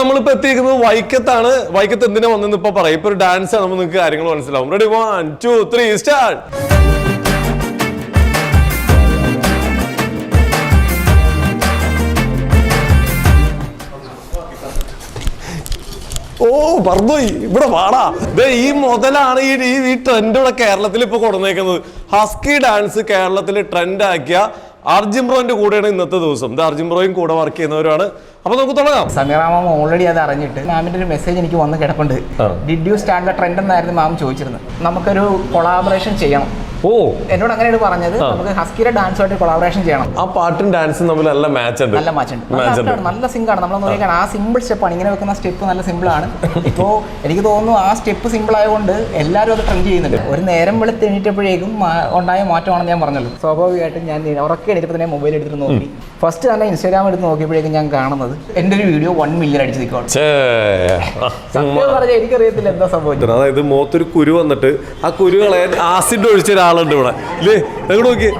നമ്മളിപ്പോ എത്തിയിരിക്കുന്നത് വൈക്കത്താണ്. വൈക്കത്ത് എന്തിനാ വന്നെന്ന് ഇപ്പൊ പറയാം. ഇപ്പൊ ഒരു ഡാൻസ് ആണ് നിങ്ങൾക്ക് കാര്യങ്ങൾ മനസ്സിലാവും. Ready one two three start ഓ പറഞ്ഞോയി ഇവിടെ വാടാ. ദേ ഈ മുതലാണ് ഈ ഈ- ഈ ട്രെൻഡ് ഇവിടെ കേരളത്തിൽ ഇപ്പൊ കൊടുന്നേക്കുന്നത്. ഹസ്കി ഡാൻസ് കേരളത്തിൽ ട്രെൻഡ് ആക്കിയ അർജുൻ ബ്രോന്റെ കൂടെയാണ് ഇന്നത്തെ ദിവസം. അർജുൻ ബ്രോയും കൂടെ വർക്ക് ചെയ്യുന്നവരാണ് അപ്പൊ നമുക്ക് തുടങ്ങാം. സമീറ ഓൾറെഡി അത് അറിഞ്ഞിട്ട് മാമിന്റെ ഒരു മെസ്സേജ് എനിക്ക് വന്ന് കിടപ്പുണ്ട്. Did you start the trend എന്നായിരുന്നു മാം ചോദിച്ചിരുന്നത്. നമുക്കൊരു കൊളാബറേഷൻ ചെയ്യണം. ഓ. എന്നോട് അങ്ങനെയാണ് പറഞ്ഞത് നമുക്ക് ഹസ്കിയുടെ ഡാൻസുമായിട്ട് കൊളാബറേഷൻ ചെയ്യണം. ആ പാട്ടും ഡാൻസും തമ്മിൽ നല്ല മാച്ച് ഉണ്ട്. നല്ല മാച്ച് ഉണ്ട്. നല്ല- സിംഗ് സിങ്ക് ആണ്. നമ്മൾ നോക്കിയാണ് ആ സിമ്പിൾ സ്റ്റെപ്പ് ആണ്. ഇങ്ങനെ വെക്കുന്ന സ്റ്റെപ്പ് നല്ല സിമ്പിൾ ആണ്. ഇപ്പോൾ എനിക്ക് തോന്നുന്നു ആ സ്റ്റെപ്പ് സിമ്പിൾ ആയതുകൊണ്ട് എല്ലാവരും അത് ട്രെൻഡ് ചെയ്യുന്നുണ്ട്. ഒരു നേരം വെളുത്ത് എണീറ്റപ്പോഴേക്കും ഉണ്ടായ മാറ്റമാണെന്ന് ഞാൻ പറഞ്ഞല്ലോ. സ്വാഭാവികമായിട്ടും ഞാൻ ഉറക്കെ എണീറ്റപ്പോൾ തന്നെ മൊബൈൽ എടുത്തിട്ട് നോക്കി. ഫസ്റ്റ് തന്നെ ഇൻസ്റ്റാഗ്രാം എടുത്ത് നോക്കിയപ്പോഴേക്കും ഞാൻ കാണുന്നത് എന്റെ ഒരു വീഡിയോ വൺ മില്യൺ അടിച്ച് നിൽക്കുകയാണ് എനിക്കറിയത്തില്ല എന്താ സംഭവിച്ചത്. അതായത് മുഖത്തൊരു കുരു വന്നിട്ട് ആ കുരു കളയാൻ ആസിഡ് ഒഴിച്ച ഒരാളുണ്ട് ഇവിടെ. ഇല്ലേ? നിങ്ങൾ നോക്കി